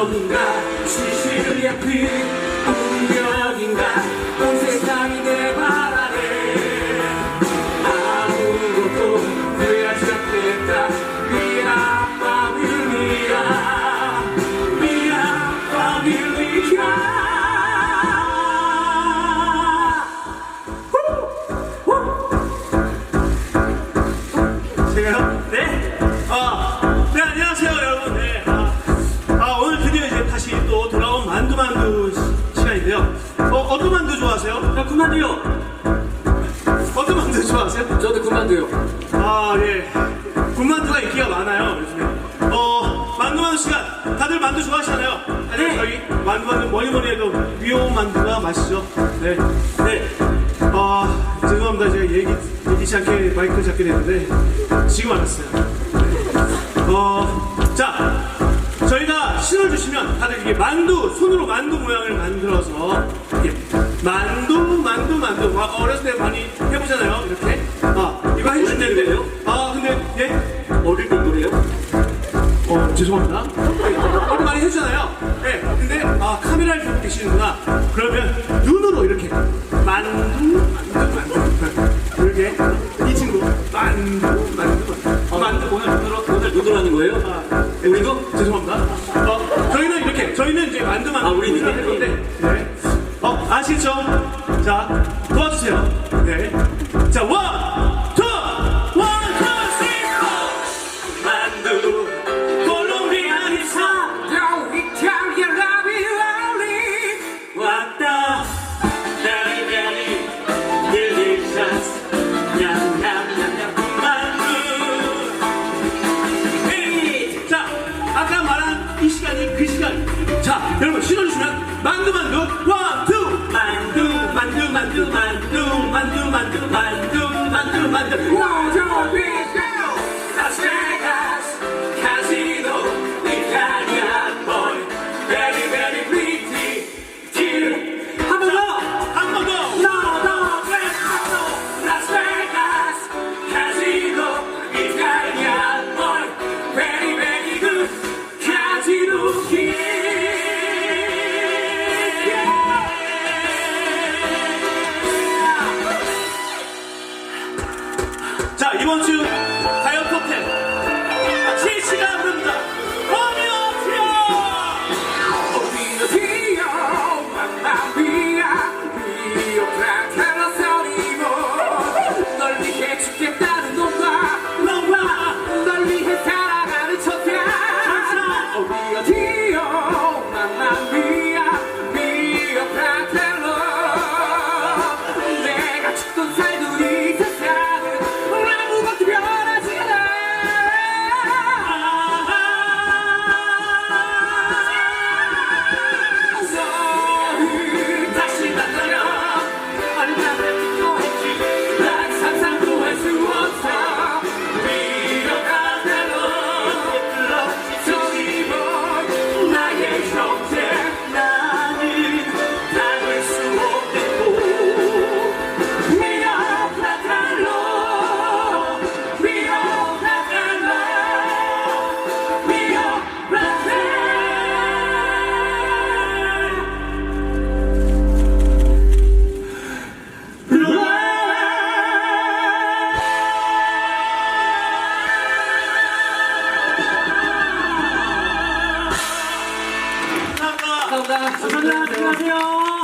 너무나 진실을 약해 시간. 다들 만두 좋아하시나요? 아니, 네. 저희 만두만두 뭐니 뭐니 해도 위온 만두가 맛있죠. 네. 네. 아, 죄송합니다. 제가 얘기, 얘기치 않게 마이크 잡게 됐는데, 지금 알았어요. 네. 어, 자. 저희가 신을 주시면 다들 이게 만두, 손으로 만두 모양을 만들어서, 이렇게 만두, 만두, 만두. 아, 어렸을 때 많이 해보잖아요. 이렇게. 아, 이거 해주시면 되는데요. 죄송합니다. 네, 어릴 많이 해주잖아요. 네, 근데, 아, 카메라를 보고 계시는구나. 그러면 눈으로 이렇게. 만두, 만두, 만두. 이렇게. 이 친구. 만두, 만두, 만두. 어, 만두 오늘 눈으로 오늘 눈으로 하는 거예요? 아, 네, 우리도 죄송합니다. 어, 저희는 이렇게, 저희는 이제 만두 만두 아, 우리 이렇게? 건데, 네. 어, 아시죠? 자, Look, 자 이번 주 감사합니다. 안녕하세요